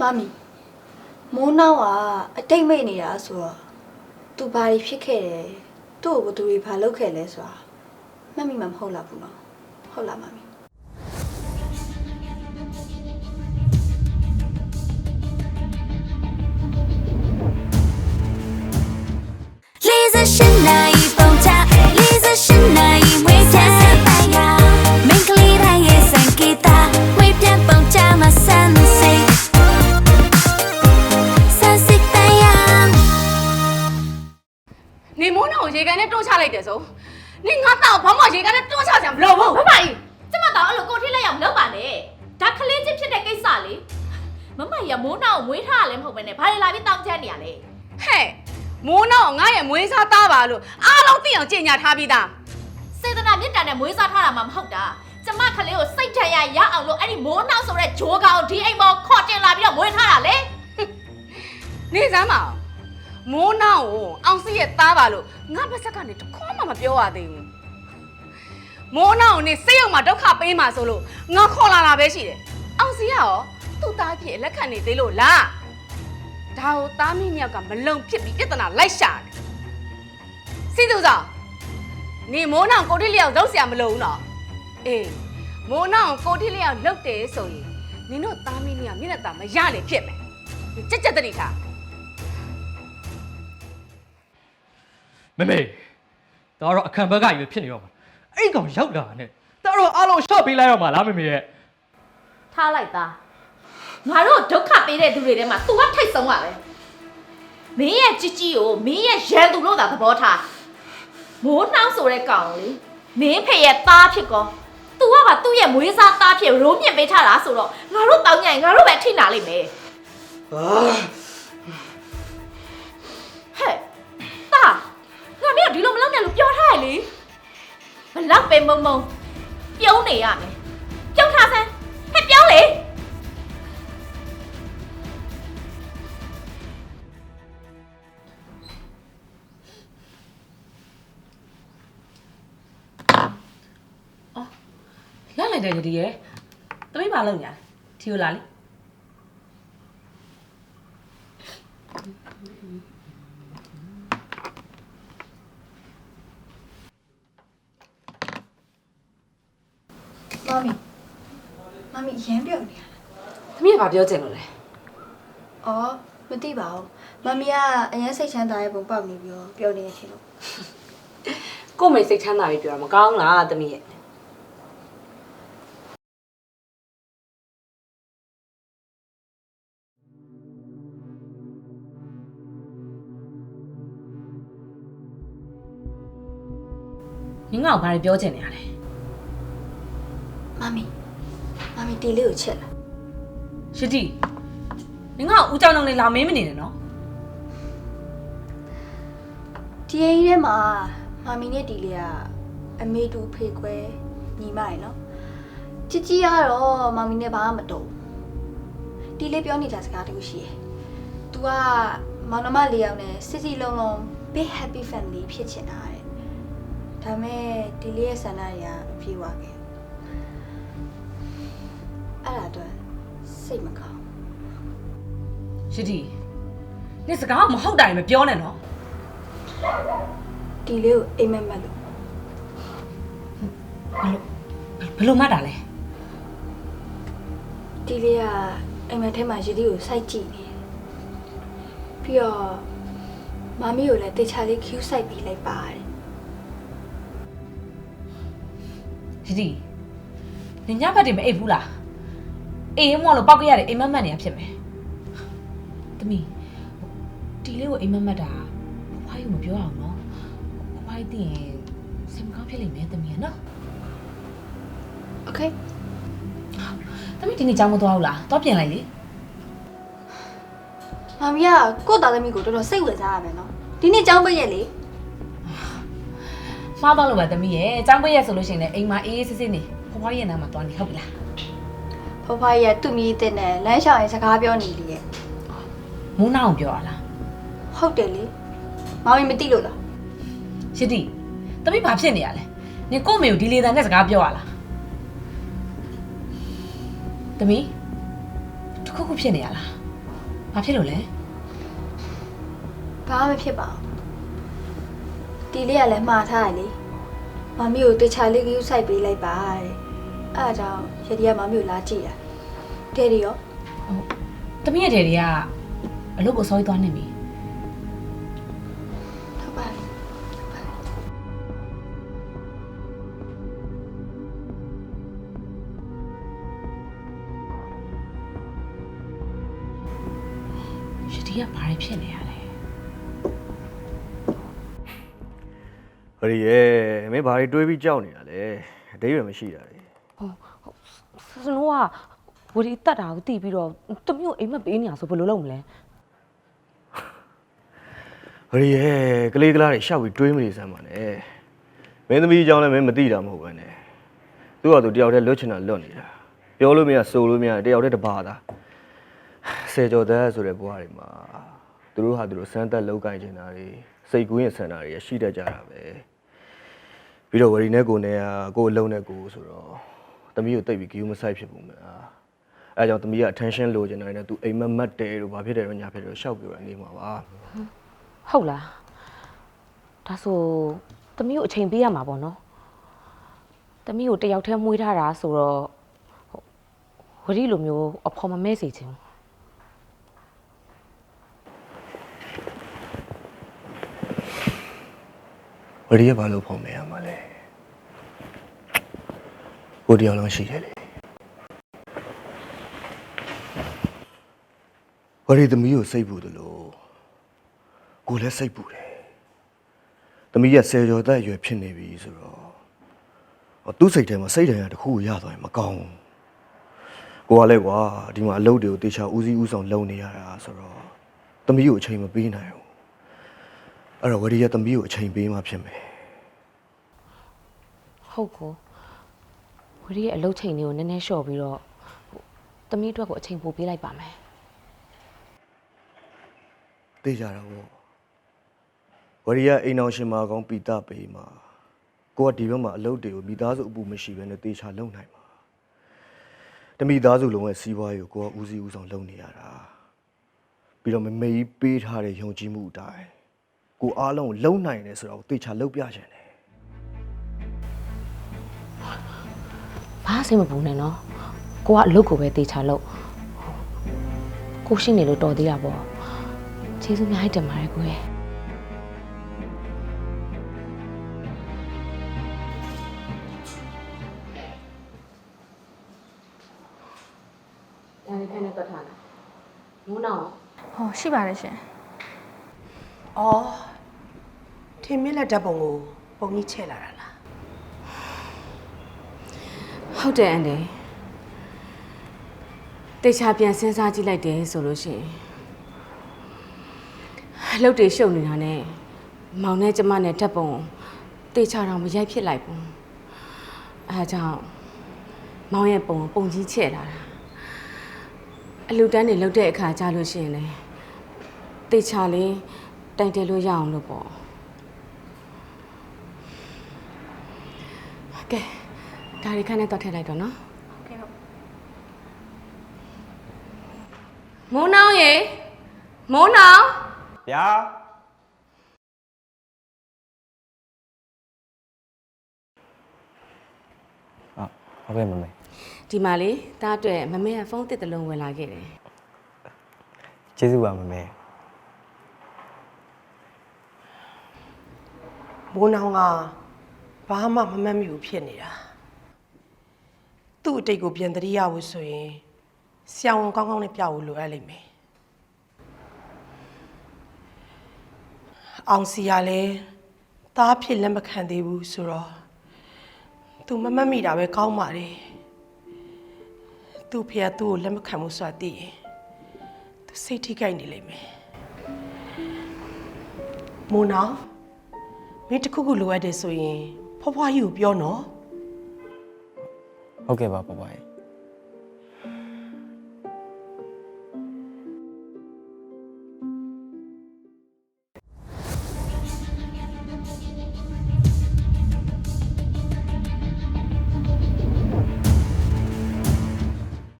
မမီမိုးနောက်ကအတိတ်မိတ်နေတာဆိုတော့သူဘာတွေဖြစ်ခဲ့တယ်သူ့ကိုဘယ်သူတွေဘာလုပ်ခဲ့လဲဆိုတာမှတ်မိမှမဟုတ်လားဘူးနော်ဟုတ်လားမမီလေးစရှင်နိုင် လိုက်တယ်ဆိုနေငါတောက်ဘာမှရေကန်နဲ့တွန်းချကြမလို့ဘူးမမကြီးကျမတော့အဲ့လိုကိုထိလက်ရောက်မလုပ်ပါနဲ့ဒါကလေးချင်းဖြစ်တဲ့ကိစ္စလေမမကြီးကမိုးနောက်ကိုမွေးထားရလည်းမဟုတ်ပဲနဲ့ဘာတွေလာပြီးတောင်းချမ်းနေရလဲဟဲ့မိုးနောင်ကငါရဲ့မွေးစားသားပါလို့အားလုံးသိအောင်ကြင်ညာထားပြီးသားစေတနာမြင့်တာနဲ့မွေးစားထားတာမှမဟုတ်တာကျမကလေးကိုစိတ်ထရရအောင်လို့အဲ့ဒီမိုးနောက်ဆိုတဲ့ဂျိုးကောင်ဒီအိမ်ပေါ်ခေါ်တင်လာပြီးတော့မွေးထားတာလေနေစမ်းမအောင် မိုးနောင်ကိုအောင်စီရဲ့သားပါလို့ငါပါစက်ကနေတခေါမှမပြောရသေးဘူးမိုးနောင်ကိုနေစိတ်ရောက်မှာဒုက္ခပေးမှာဆိုလို့ငါခေါ်လာတာပဲရှိတယ်အောင်စီကရောသူ့သားဖြစ်လက်ခံနေသေးလို့လားဒါကိုသားမင်းမြောက်ကမလုံဖြစ်ပြီးပြဿနာလိုက်ရှာတယ်စီသူဆောင်နေမိုးနောင်ကိုတိလျောက်လောက်ဆရာမလိုဘူးနော်အေးမိုးနောင်ကိုတိလျောက်လောက်တယ်ဆိုရင်နင်တို့သားမင်းကြီးကမျက်နှာသာမရလေဖြစ်မယ်ဒီကြက်ကြက်တတိထား မမေဒါတော့အခန့်ဘက်ကကြီးပဲဖြစ်နေတော့မှာအဲ့ဒီကောင်ရောက်လာနဲ့ဒါတော့အားလုံးရှော့ပေးလိုက်ရမှာလားမမေရဲ့ ထားလိုက်သားငါတို့ဒုက္ခပေးတဲ့သူတွေထဲမှာ तू ကထိတ်ဆုံးပါပဲမင်းရဲ့ជីជីကိုမင်းရဲ့ရန်သူလို့သာသဘောထားမိုးနှောင်းဆိုတဲ့ကောင်ကိုလေမင်းဖေရဲ့သားဖြစ်ကော तू ကပါသူ့ရဲ့မွေးစားသားဖြစ်ရိုးမြင့်ပေးထားတာဆိုတော့ငါတို့တောင်းကြရင်ငါတို့ပဲထိနာလိမ့်မယ်ဟဲ့ လို့ပြောထားရလေဘလောက်ပဲမုံမုံပြုံးနေရမယ်ပြုံးထားစမ်းဟဲ့ပြောင်းလေရလိုက်တယ်ဒီရဲ့တမိပါလုံးညာထီကိုလာလိ မမီမမီရမ်းပြုတ်နေရတမိကဘာပြောချင်လို့လဲအော်မသိပါဘူးမမီကအရင်စိတ်ချမ်းသာရဲ့ပုံပေါက်နေပြီးတော့ပြောနေရချင်လို့ကို့မိတ်စိတ်ချမ်းသာပြီပြောတာမကောင်းလားတမိရဲ့ငင်းငါ့ကိုဘာတွေပြောချင်နေရလဲ မမီမမီတီလေးကိုချက်လာ ရှတီငင်းငါ့ကိုဦးကြောင်ကြောင်လေးလာမင်းမနေနဲ့နော် ဒီအိမ်ထဲမှာမမီနဲ့တီလေးကအမေတူဖေခွဲညီမရယ်နော်ជីជីကတော့မမီနဲ့ဘာမှမတုံးတီလေးပြောနေတာစကားတခုရှိရယ် तू ကမောင်နှမလေးယောက်နဲ့စစ်စစ်လုံးလုံး big happy family ဖြစ်ချင်တာတဲ့ဒါမဲ့တီလေးရဲ့ဆန္ဒတွေကအပြေဝခဲ့ အဲ့ဒါတော့စိတ်မကောင်းရှတီနေစကားမဟုတ်တာရင်မပြောနဲ့နော်တီလေးကိုအိမ်မက်မက်လို့ဘယ်လိုမှတ်တာလဲတီလေးကအိမ်မက်ထဲမှာရည်တီကိုစိုက်ကြည့်နေတယ်ပြီးတော့မမီကိုလည်းတေချာလေး cue စိုက်ပြီးလိုက်ပါတယ်ဒီဒီနေညဘက်တွေမအိပ်ဘူးလား အေးမောလို့ပောက်ခဲ့ရတယ်အိမ်မက်မက်နေတာဖြစ်မယ်။သမီးဒီလေးကိုအိမ်မက်မက်တာဘွားကြီးမပြောအောင်နော်။ဘွားကြီးသိရင်စိတ်မကောင်းဖြစ်လိမ့်မယ်သမီးရနော်။ Okay ။သမီးဒီနေ့ကြောင်းမသွားဘူးလား။သွားပြန်လိုက်လေ။မမီးကကို့တာသမီးကိုတော်တော်စိတ်ဝင်စားရမယ်နော်။ဒီနေ့ကြောင်းပိတ်ရက်လေ။မှားတော့လို့ပါသမီးရဲ့။ကြောင်းပိတ်ရက်ဆိုလို့ရှိရင်လည်းအိမ်မှာအေးအေးဆေးဆေးနေ။ဘွားကြီးရဲ့နားမှာသွားနေဟုတ်ပြီလား။ ဖဖရဲ့သူ့မိတဲ့နဲ့လမ်းလျှောက်ရင်စကားပြောနေလေရဲ့မိုးနာအောင်ပြောရလားဟုတ်တယ်လေမောင်ရင်မသိလို့လားရှစ်တီတမီဘာဖြစ်နေရလဲနေကို့မေကိုဒီလေတန်နဲ့စကားပြောရလားတမီတစ်ခုခုဖြစ်နေရလားဘာဖြစ်လို့လဲဘာမှမဖြစ်ပါဘူးတီလေးကလည်းမှားထားတယ်လေမမီကိုတခြားလေးကယူဆိုင်ပေးလိုက်ပါတဲ့အဲ့ဒါကြောင့်ရဒီကမမီကိုလာကြည့်တာ တဲ့ရီရော။တမီးရဲ့ဒယ်ဒီကအလုပ်ကိုစောပြီးသွားနေပြီဟုတ်ပါပြီ။ရတီကဘာတွေဖြစ်နေရလဲဟရီရဲ့မင်းဘာတွေတွေးပြီးကြောက်နေတာလဲအတိတ်ပဲမရှိတာလေ စနိုးက ဝရီတက်တာကိုတီးပြီးတော့တမျိုးအိမ်မက်ပေးနေရဆိုဘယ်လိုလုပ်မလဲဟရီရဲ့ကလေးကလားတွေရှောက်ပြီးတွေးမနေစမ်းပါနဲ့မင်းသမီးအကြောင်းလည်းမင်းမသိတာမဟုတ်ပဲနဲ့သူ့ဟာသူတယောက်တည်းလွတ်ချင်တာလွတ်နေတာပြောလို့မရဆိုလို့မရတယောက်တည်းတပါတာဆယ်ကျော်သက်ဆိုတဲ့ဘဝတွေမှာသူတို့ဟာသူတို့စမ်းသက်လောက်ကင်ချင်တာတွေစိတ်ကူးရင်ဆန္ဒတွေရှိတတ်ကြတာပဲပြီးတော့ဝရီနဲ့ကိုနဲ့ကကိုအလုံးနဲ့ကိုဆိုတော့သမီးကိုတိတ်ပြီးဂီယူမဆိုင်ဖြစ်ဘူးမလား အဲဒါကြောင့်သမီးက attention လိုချင်တယ်နဲ့သူအိမ်မက်မက်တယ်လို့ဘာဖြစ်တယ်တော့ညာဖြစ်တယ်လို့ရှောက်ပြောနေမှာပါဟုတ်လားဒါဆိုတမျိုးအချိန်ပေးရမှာပေါ့နော်တမျိုးကိုတယောက်တည်းမွေးထားတာဆိုတော့ဟိုဝရီလိုမျိုးအဖော်မမဲစေချင်ဘူးဝရီကဘာလို့ဖုံးနေရမှာလဲကိုတရားလုံးရှိတယ်လေ ဝရီသမီးကိုစိတ်ပူတယ်လို့ကိုလည်းစိတ်ပူတယ်သမီးကဆယ်ကျော်သက်အရွယ်ဖြစ်နေပြီဆိုတော့ဟောသူ့စိတ်ထဲမှာစိတ်ဓာတ်ရတစ်ခုကိုရသွားရင်မကောင်းဘူးကိုကလည်းကွာဒီမှာအလုပ်တွေကိုတေချာဦးစီးဦးဆောင်လုပ်နေရတာဆိုတော့သမီးကိုအချိန်မပေးနိုင်ဘူးအဲ့တော့ဝရီကသမီးကိုအချိန်ပေးမှဖြစ်မယ်ဟုတ်ကိုဝရီရဲ့အလုပ်ချိန်လေးကိုနည်းနည်းလျှော့ပြီးတော့ဟိုတမီးအတွက်ကိုအချိန်ပိုပေးလိုက်ပါမယ် သိကြတာပေါ့ဝရီယာအိမ်အောင်ရှင်မကောင်းပီတာပေးမှာကိုကဒီဘက်မှာအလုပ်တွေကိုမိသားစုအပူမရှိဘဲနဲ့တေချာလုံနိုင်မှာတမိသားစုလုံးရဲ့စီးပွားရေးကိုကိုကဦးစီးဦးဆောင်လုပ်နေရတာပြီးတော့မမေကြီးပေးထားတဲ့ယုံကြည်မှုအတိုင်းကိုအားလုံးကိုလုံနိုင်တယ်ဆိုတော့တေချာလုပ်ပြချင်တယ်ဘာအဆင်မပူနဲ့နော်ကိုကအလုပ်ကိုပဲတေချာလုပ်ကိုရှိနေလို့တော်သေးတာပေါ့ ကျေးဇူးအများကြီးတင်ပါတယ်ကိုရဲ့ဒါလေးဖက်နဲ့တွက်ထားလားမိုးနောင်ဟောရှိပါတယ်ရှင်။အော်ထင်မင်းလက်ဓာတ်ပုံကိုပုံကြီးချဲ့လာတာလားဟုတ်တယ်အန်တယ်တေချာပြန်စဉ်းစားကြည့်လိုက်တယ်ဆိုလို့ရှိရင် အလုပ်တွေရှုပ်နေတာနဲ့မောင်နဲ့ကျမနဲ့ဓာတ်ပုံတေချာတော့မရိုက်ဖြစ်လိုက်ဘူးအဲဒါကြောင့်မောင်ရဲ့ပုံကိုပုံကြီးချဲ့လာတာအလူတန်းတွေလှုပ်တဲ့အခါကြာလို့ရှိရင်လေတေချာလေးတိုင်တယ်လို့ရအောင်လို့ပေါ့ကဲဒါတွေခန်းနဲ့တော့ထည့်လိုက်တော့နော်မိုးနှောင်းရေမိုးနှောင်း ဗျာအာဟုတ်ကဲ့မမေဒီမှာလေတားအတွက်မမေကဖုန်းတစ်တလုံးဝင်လာခဲ့တယ်ကျေးဇူးပါမမေ။မိုးနောင်ကဘာမှမမှတ်မိဘူးဖြစ်နေတာ။သူ့အတိတ်ကိုပြန်တရိရဖို့ဆိုရင်ဆရာဝန်ကောင်းကောင်းနဲ့ပြဖို့လိုအပ်လိမ့်မယ်။ အောင်စီကလည်းသားဖြစ်လက်မခံသေးဘူးဆိုတော့သူမမှတ်မိတာပဲကောင်းပါတယ်။သူ့ဖေကသူ့ကိုလက်မခံဘူးဆိုတာသိရင်သူစိတ်ထိခိုက်နေလိမ့်မယ်။မိုးနောင်မင်းတစ်ခုခုလိုအပ်တယ်ဆိုရင်ဖွားဖွားကြီးကိုပြောနော်ဟုတ်ကဲ့ပါပပွားရေ